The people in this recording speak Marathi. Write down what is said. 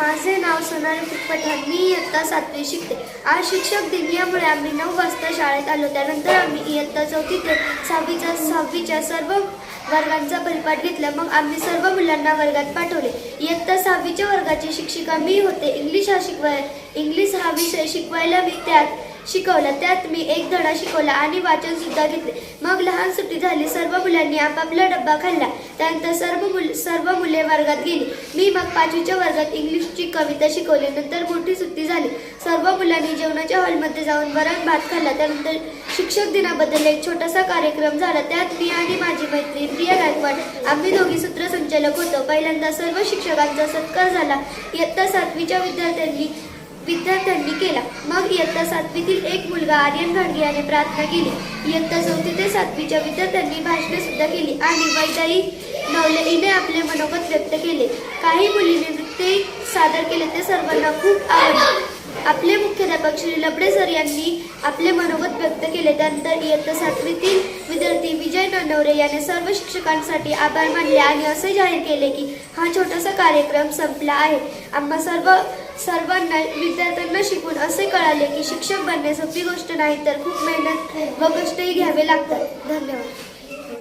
माझे नाव सोनाली पठाण मी इयत्ता सातवी शिकते. आज शिक्षक दिन यामुळे आम्ही नऊ वाजता शाळेत आलो. त्यानंतर आम्ही इयत्ता चौथी ते सहावीच्या सहावीच्या सर्व वर्गांचा परिपाठ घेतला. मग आम्ही सर्व मुलांना वर्गात पाठवले. इयत्ता सहावीच्या वर्गाची शिक्षिका मी होते. इंग्लिश हा शिकवाय इंग्लिश हा विषय शिकवायला मी त्यात शिकवला. त्यात मी एक धडा शिकवला आणि वाचन सुद्धा घेतले. मग लहान सुट्टी झाली सर्व मुलांनी आपापला डब्बा खाल्ला. त्यानंतर सर्व मुल सर्व मुले वर्गात गेली. मी मग पाचवीच्या वर्गात इंग्लिशची कविता शिकवली. नंतर मोठी सुट्टी झाली. सर्व मुलांनी जेवणाच्या हॉलमध्ये जाऊन वरण भात खाल्ला. त्यानंतर शिक्षक दिनाबद्दल एक छोटासा कार्यक्रम झाला. त्यात मी आणि माझी मैत्रीण प्रिया गायकवाड आम्ही दोघी सूत्रसंचालक होतो. पहिल्यांदा सर्व शिक्षकांचा सत्कार झाला. इयत्ता सातवीच्या विद्यार्थ्यांनी विद्यार्थ्यांनी केला. मग इयत्ता सातवीतील एक मुलगा आर्यन घाडगे याने प्रार्थना केली. इयत्ता चौथी ते सातवीच्या विद्यार्थ्यांनी भाषणे सुद्धा केली आणि वैदाई नवले हिने आपले मनोगत व्यक्त केले. काही मुलींनी नृत्य सादर केले ते सर्वांना खूप आवडले. आपले मुख्याध्यापक श्री लबडे सर यांनी आपले मनोगत व्यक्त केले. त्यानंतर इयत्ता सातवीतील विद्यार्थी विजय ननवरे याने सर्व शिक्षकांसाठी आभार मानले आणि असे जाहीर केले की हा छोटासा कार्यक्रम संपला आहे. आम्हा सर्व सर्वांना विद्यार्थ्यांना शिकून असे कळाले की शिक्षक बनणे सोपी गोष्ट नाही तर खूप मेहनत व कष्टही घ्यावे लागतात. धन्यवाद.